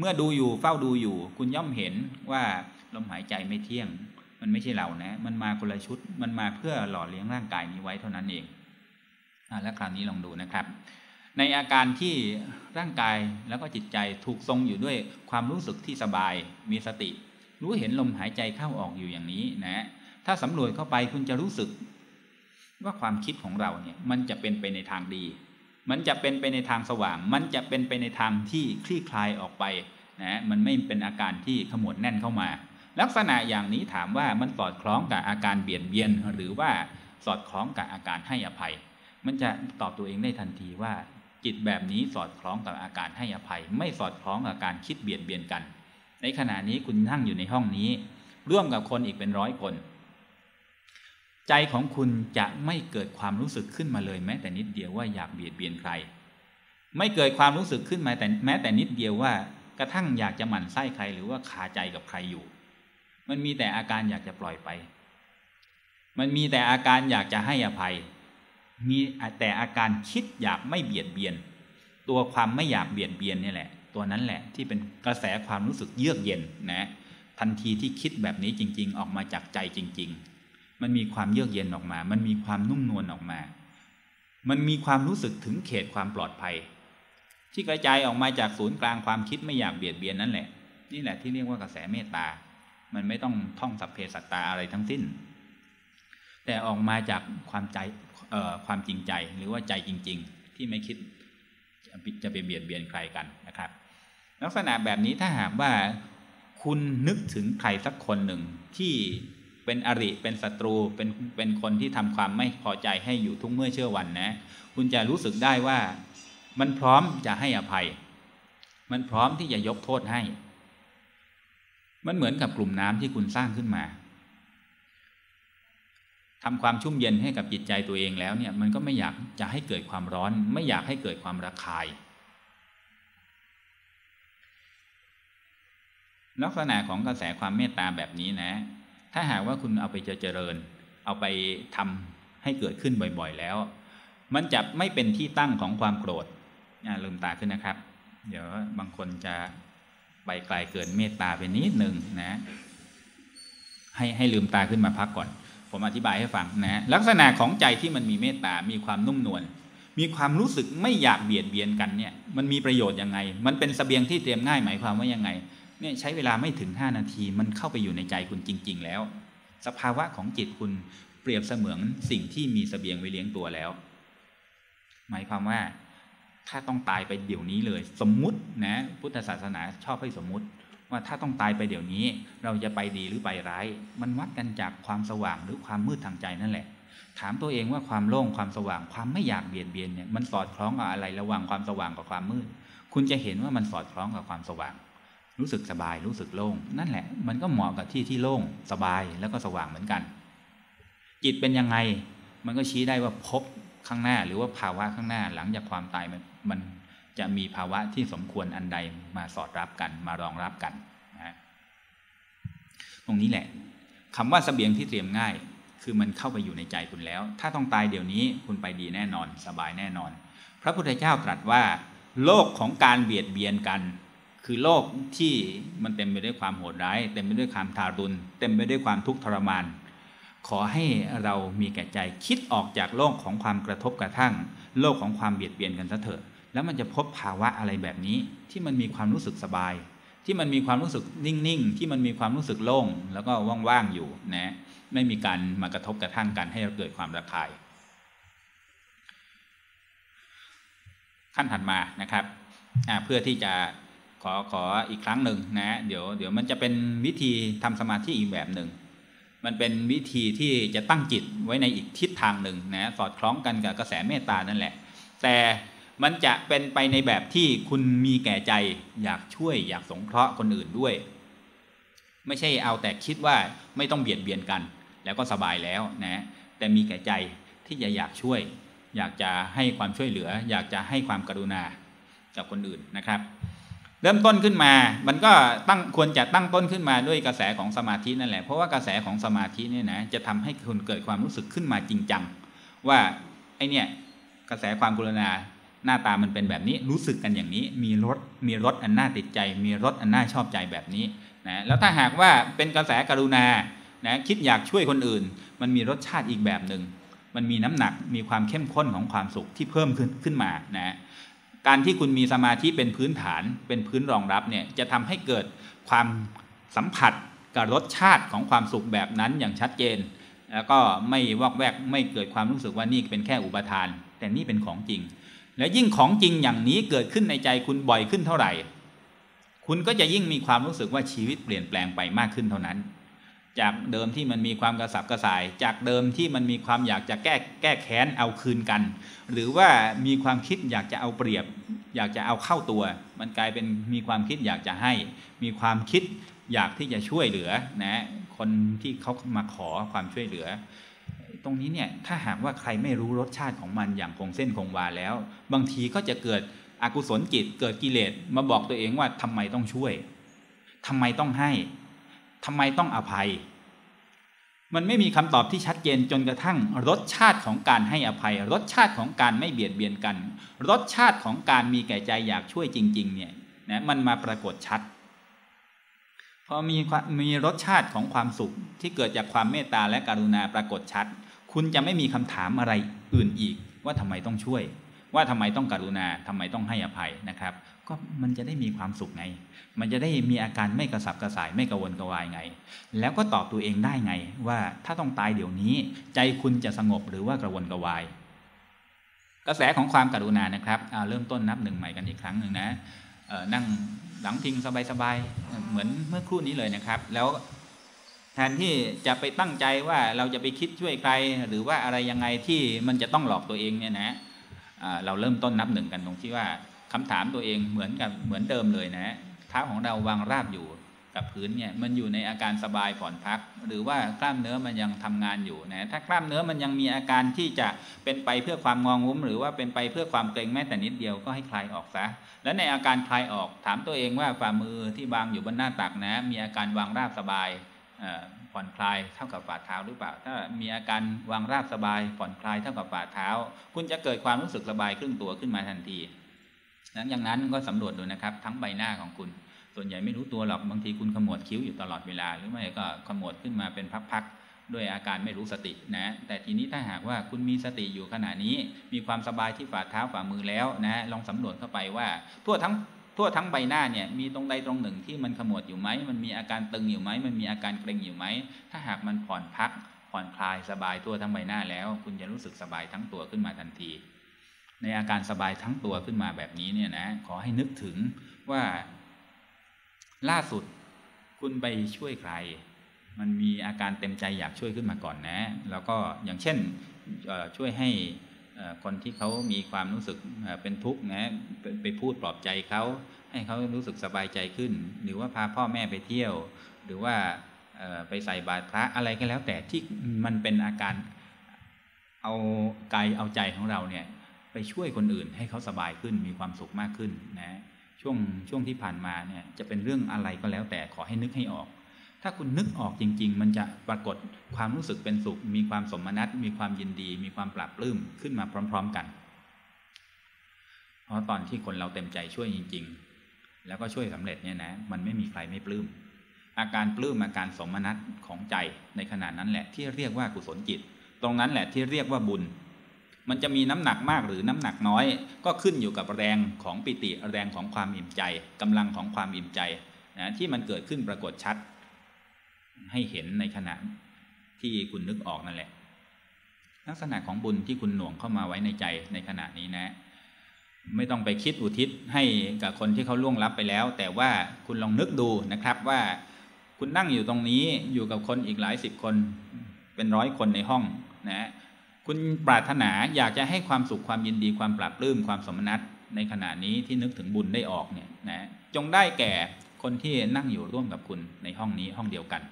เมื่อดูอยู่เฝ้าดูอยู่ คุณย่อมเห็นว่าลมหายใจไม่เที่ยง มันไม่ใช่เรานะ มันมาคนละชุด มันมาเพื่อหล่อเลี้ยงร่างกายนี้ไว้เท่านั้นเองอแล้วคราวนี้ลองดูนะครับ ในอาการที่ร่างกายแล้วก็จิตใจถูกทรงอยู่ด้วยความรู้สึกที่สบายมีสติ รู้เห็นลมหายใจเข้าออกอยู่อย่างนี้นะ ถ้าสำรวจเข้าไปคุณจะรู้สึกว่าความคิดของเราเนี่ยมันจะเป็นไปในทางดี มันจะเป็นไปในทางสว่าง มันจะเป็นไปในทางที่คลี่คลายออกไปนะมันไม่เป็นอาการที่ขมวดแน่นเข้ามา ลักษณะอย่างนี้ถามว่ามันสอดคล้องกับอาการเบียดเบียน หรือว่าสอดคล้องกับอาการให้อภัย มันจะตอบตัวเองได้ทันทีว่า จิตแบบนี้สอดคล้องกับอาการให้อภัย ไม่สอดคล้องกับการคิดเบียดเบียนกัน ในขณะนี้คุณนั่งอยู่ในห้องนี้ ร่วมกับคนอีกเป็นร้อยคน ใจของคุณจะไม่เกิดความรู้สึกขึ้นมาเลยแม้แต่นิดเดียวว่าอยากเบียดเบียนใคร ไม่เกิดความรู้สึกขึ้นมาแต่แม้แต่นิดเดียวว่ากระทั่งอยากจะหมั่นไส้ใครหรือว่าขาใจกับใครอยู่ มันมีแต่อาการอยากจะปล่อยไป มันมีแต่อาการอยากจะให้อภัย มีแต่อาการคิดอยากไม่เบียดเบียน ตัวความไม่อยากเบียดเบียนนี่แหละ ตัวนั้นแหละที่เป็นกระแสความรู้สึกเยือกเย็นนะทันทีที่คิดแบบนี้จริง ๆ ออกมาจากใจจริง ๆ มันมีความเยือกเย็นออกมา มันมีความนุ่มนวลออกมา มันมีความรู้สึกถึงเขตความปลอดภัย ที่กระจายออกมาจากศูนย์กลางความคิดไม่อยากเบียดเบียนนั่นแหละ นี่แหละที่เรียกว่ากระแสเมตตา มันไม่ต้องท่องสัพเพสัตตาอะไรทั้งสิ้น แต่ออกมาจากความใจความจริงใจหรือว่าใจจริง ๆ ที่ไม่คิดจะไปเบียดเบียนใครกันนะครับ ลักษณะแบบนี้ถ้าหากว่าคุณนึกถึงใครสักคนหนึ่งที่ เป็นอริเป็นศัตรูเป็นเป็นคนที่ทำความไม่พอใจให้อยู่ทุกเมื่อเชื่อวันนะ คุณจะรู้สึกได้ว่า มันพร้อมจะให้อภัย มันพร้อมที่จะยกโทษให้ มันเหมือนกับกลุ่มน้ำที่คุณสร้างขึ้นมาทำความชุ่มเย็นให้กับจิตใจตัวเองแล้วเนี่ย มันก็ไม่อยากจะให้เกิดความร้อน ไม่อยากให้เกิดความระคายลักษณะของกระแสความเมตตาแบบนี้นะ ถ้าหากว่าคุณเอาไปเจริญ เอาไปทำให้เกิดขึ้นบ่อยๆแล้ว มันจะไม่เป็นที่ตั้งของความโกรธลืมตาขึ้นนะครับ เดี๋ยวบางคนจะไปไกลเกินเมตตาไปนิดหนึ่งนะ ให้ให้ลืมตาขึ้นมาพักก่อน ผมอธิบายให้ฟังนะลักษณะของใจที่มันมีเมตตา มีความนุ่มนวลมีความรู้สึกไม่อยากเบียดเบียนกันเนี่ย มันมีประโยชน์ยังไง มันเป็นสเสบียงที่เตรียมง่ายหมายความว่ายังไง เนี่ยใช้เวลาไม่ถึง 5 นาทีมันเข้าไปอยู่ในใจคุณจริง ๆ แล้ว สภาวะของจิตคุณเปรียบเสมือนสิ่งที่มีสเสบียงไว้เลี้ยงตัวแล้ว หมายความว่าถ้าต้องตายไปเดี๋ยวนี้เลย สมมุตินะ พุทธศาสนาชอบให้สมมุติ ว่าถ้าต้องตายไปเดี๋ยวนี้ เราจะไปดีหรือไปร้าย มันวัดกันจากความสว่างหรือความมืดทางใจนั่นแหละ ถามตัวเองว่าความโล่งความสว่างความไม่อยากเบียดเบียนเนี่ยมันสอดคล้องกับอะไรระหว่างความสว่างกับความมืด คุณจะเห็นว่ามันสอดคล้องกับความสว่าง รู้สึกสบายรู้สึกโล่งนั่นแหละ มันก็เหมาะกับที่ที่โล่งสบายแล้วก็สว่างเหมือนกัน จิตเป็นยังไง มันก็ชี้ได้ว่าพบข้างหน้าหรือว่าภาวะข้างหน้าหลังจากความตายมันมันจะมีภาวะที่สมควรอันใดมาสอดรับกันมารองรับกันนะตรงนี้แหละคำว่าสเสบียงที่เตรียมง่าย คือมันเข้าไปอยู่ในใจคุณแล้ว ถ้าต้องตายเดี๋ยวนี้คุณไปดีแน่นอน สบายแน่นอน พระพุทธเจ้าตรัสว่า โลกของการเบียดเบียนกัน คือโลกที่มันเต็มไปด้วยความโหดร้าย เต็มไปด้วยความทารุณเต็มไปด้วยความทุกข์ทรมาน ขอให้เรามีแก่ใจคิดออกจากโลกของความกระทบกระทั่ง โลกของความเบียดเบียนกันซะเถอะ แล้วมันจะพบภาวะอะไรแบบนี้ ที่มันมีความรู้สึกสบาย ที่มันมีความรู้สึกนิ่งๆ ที่มันมีความรู้สึกโล่งแล้วก็ว่างๆอยู่นะไม่มีการมากระทบกระทั่งกันให้เราเกิดความระคาย ขั้นถัดมานะครับเพื่อที่จะ ขอขออีกครั้งหนึ่งนะเดี๋ยวเดี๋ยวมันจะเป็นวิธีทำสมาธิอีกแบบหนึ่งมันเป็นวิธีที่จะตั้งจิตไว้ในอีกทิศทางหนึ่งนะสอดคล้องกันกับกระแสเมตตานั่นแหละ แต่มันจะเป็นไปในแบบที่คุณมีแก่ใจอยากช่วยอยากสงเคราะห์คนอื่นด้วย ไม่ใช่เอาแต่คิดว่าไม่ต้องเบียดเบียนกัน แล้วก็สบายแล้วนะแต่มีแก่ใจที่จะอยากช่วย อยากจะให้ความช่วยเหลือ อยากจะให้ความกรุณากับคนอื่นนะครับ เริ่มต้นขึ้นมา มันก็ตั้งควรจะตั้งต้นขึ้นมาด้วยกระแสของสมาธินั่นแหละ เพราะว่ากระแสของสมาธิเนี่ยนะจะทำให้คุณเกิดความรู้สึกขึ้นมาจริงจังว่าไอเนี่ยกระแสความกรุณาหน้าตามันเป็นแบบนี้รู้สึกกันอย่างนี้มีรสมีรสอันน่าติดใจ มีรสอันน่าชอบใจแบบนี้นะแล้วถ้าหากว่าเป็นกระแสกรุณานะคิดอยากช่วยคนอื่น มันมีรสชาติอีกแบบหนึ่งมันมีน้ำหนักมีความเข้มข้นของความสุขที่เพิ่มขึ้นขึ้นมานะ การที่คุณมีสมาธิเป็นพื้นฐานเป็นพื้นรองรับเนี่ยจะทำให้เกิดความสัมผัสกับรสชาติของความสุขแบบนั้นอย่างชัดเจน แล้วก็ไม่วอกแวกไม่เกิดความรู้สึกว่านี่เป็นแค่อุปทาน แต่นี่เป็นของจริง และยิ่งของจริงอย่างนี้เกิดขึ้นในใจคุณบ่อยขึ้นเท่าไหร่ คุณก็จะยิ่งมีความรู้สึกว่าชีวิตเปลี่ยนแปลงไปมากขึ้นเท่านั้น จากเดิมที่มันมีความกระสับกระส่าย จากเดิมที่มันมีความอยากจะแก้แก้แค้นเอาคืนกัน หรือว่ามีความคิดอยากจะเอาเปรียบ อยากจะเอาเข้าตัว มันกลายเป็นมีความคิดอยากจะให้ มีความคิดอยากที่จะช่วยเหลือนะคนที่เขามาขอความช่วยเหลือ ตรงนี้เนี่ยถ้าหากว่าใครไม่รู้รสชาติของมันอย่างคงเส้นคงวาแล้ว บางทีก็จะเกิดอกุศลจิตเกิดกิเลสมาบอกตัวเองว่าทำไมต้องช่วยทำไมต้องให้ ทำไมต้องอภัย มันไม่มีคำตอบที่ชัดเจนจนกระทั่ง รสชาติของการให้อภัย รสชาติของการไม่เบียดเบียนกัน รสชาติของการมีแก่ใจอยากช่วยจริง ๆ เนี่ยนะมันมาปรากฏชัดพอมีมีรสชาติของความสุขที่เกิดจากความเมตตาและกรุณาปรากฏชัด คุณจะไม่มีคำถามอะไรอื่นอีกว่าทำไมต้องช่วย ว่าทำไมต้องกรุณาทำไมต้องให้อภัยนะครับ ก็มันจะได้มีความสุขไง มันจะได้มีอาการไม่กระสับกระส่ายไม่กระวนกระวายไง แล้วก็ตอบตัวเองได้ไง ว่าถ้าต้องตายเดี๋ยวนี้ ใจคุณจะสงบหรือว่ากระวนกระวาย กระแสของความกรุณานะครับเริ่มต้นนับหนึ่งใหม่กันอีกครั้งหนึ่งนะนั่งหลังพิงสบายๆเหมือนเมื่อครู่นี้เลยนะครับ แล้วแทนที่จะไปตั้งใจว่าเราจะไปคิดช่วยใครหรือว่าอะไรยังไงที่มันจะต้องหลอกตัวเองเนี่ยนะ เราเริ่มต้นนับหนึ่งกันตรงที่ว่าคำถามตัวเองเหมือนกับเหมือนเดิมเลยนะเท้าของเราวางราบอยู่กับพื้นเนี่ยมันอยู่ในอาการสบายผ่อนพัก หรือว่ากล้ามเนื้อมันยังทำงานอยู่นะถ้ากล้ามเนื้อมันยังมีอาการที่จะเป็นไปเพื่อความงองงุ้ม หรือว่าเป็นไปเพื่อความเกร็งแม้แต่นิดเดียวก็ให้คลายออกซะและในอาการคลายออกถามตัวเองว่าฝ่ามือที่วางอยู่บนหน้าตักนะ มีอาการวางราบสบาย ผ่อนคลายเท่ากับฝ่าเท้าหรือเปล่า ถ้ามีอาการวางราบสบายผ่อนคลายเท่ากับฝ่าเท้า คุณจะเกิดความรู้สึกสบายครึ่งตัวขึ้นมาทันทีหลังจากนั้นก็สำรวจดูนะครับ ทั้งใบหน้าของคุณ ส่วนใหญ่ไม่รู้ตัวหรอกบางทีคุณขมวดคิ้วอยู่ตลอดเวลา หรือไม่ก็ขมวดขึ้นมาเป็นพักๆด้วยอาการไม่รู้สตินะแต่ทีนี้ถ้าหากว่าคุณมีสติอยู่ขณะนี้ มีความสบายที่ฝ่าเท้าฝ่ามือแล้วนะลองสำรวจเข้าไปว่า ทั่วทั้ง ทั่วทั้งใบหน้าเนี่ยมีตรงใดตรงหนึ่งที่มันขมวดอยู่ไหมมันมีอาการตึงอยู่ไหมมันมีอาการเกร็งอยู่ไหมถ้าหากมันผ่อนพักผ่อนคลายสบายทั่วทั้งใบหน้าแล้ว คุณจะรู้สึกสบายทั้งตัวขึ้นมาทันที ในอาการสบายทั้งตัวขึ้นมาแบบนี้เนี่ยนะขอให้นึกถึงว่าล่าสุดคุณไปช่วยใคร มันมีอาการเต็มใจอยากช่วยขึ้นมาก่อนนะ แล้วก็อย่างเช่นช่วยให้ คนที่เขามีความรู้สึกเป็นทุกข์นะไปพูดปลอบใจเขาให้เขารู้สึกสบายใจขึ้น หรือว่าพาพ่อแม่ไปเที่ยว หรือว่าไปใส่บาตรพระอะไรก็แล้วแต่ที่มันเป็นอาการเอากายเอาใจของเราเนี่ยไปช่วยคนอื่นให้เขาสบายขึ้นมีความสุขมากขึ้นนะช่วงช่วงที่ผ่านมาเนี่ยจะเป็นเรื่องอะไรก็แล้วแต่ขอให้นึกให้ออก ถ้าคุณนึกออกจริง ๆ มันจะปรากฏความรู้สึกเป็นสุข มีความสมนัตมีความยินดี มีความปราบปลื้มขึ้นมาพร้อม ๆ กัน เพราะตอนที่คนเราเต็มใจช่วยจริง ๆ แล้วก็ช่วยสำเร็จเนี่ยนะ มันไม่มีใครไม่ปลื้มอาการปลื้มอาการสมนัตของใจในขณะนั้นแหละ ที่เรียกว่ากุศลจิต ตรงนั้นแหละที่เรียกว่าบุญ มันจะมีน้ำหนักมากหรือน้ำหนักน้อย ก็ขึ้นอยู่กับแรงของปิติแรงของความอิ่มใจกำลังของความอิ่มใจนะที่มันเกิดขึ้นปรากฏชัด ให้เห็นในขณะที่คุณนึกออกนั่นแหละ ลักษณะของบุญที่คุณหน่วงเข้ามาไว้ในใจในขณะนี้นะ ไม่ต้องไปคิดอุทิศให้กับคนที่เขาล่วงลับไปแล้ว แต่ว่าคุณลองนึกดูนะครับว่าคุณนั่งอยู่ตรงนี้อยู่กับคนอีกหลายสิบคนเป็นร้อยคนในห้องนะคุณปรารถนาอยากจะให้ความสุขความยินดีความปราบปลื้มความสมนัตในขณะนี้ที่นึกถึงบุญได้ออกเนี่ยนะจงได้แก่คนที่นั่งอยู่ร่วมกับคุณในห้องนี้ห้องเดียวกัน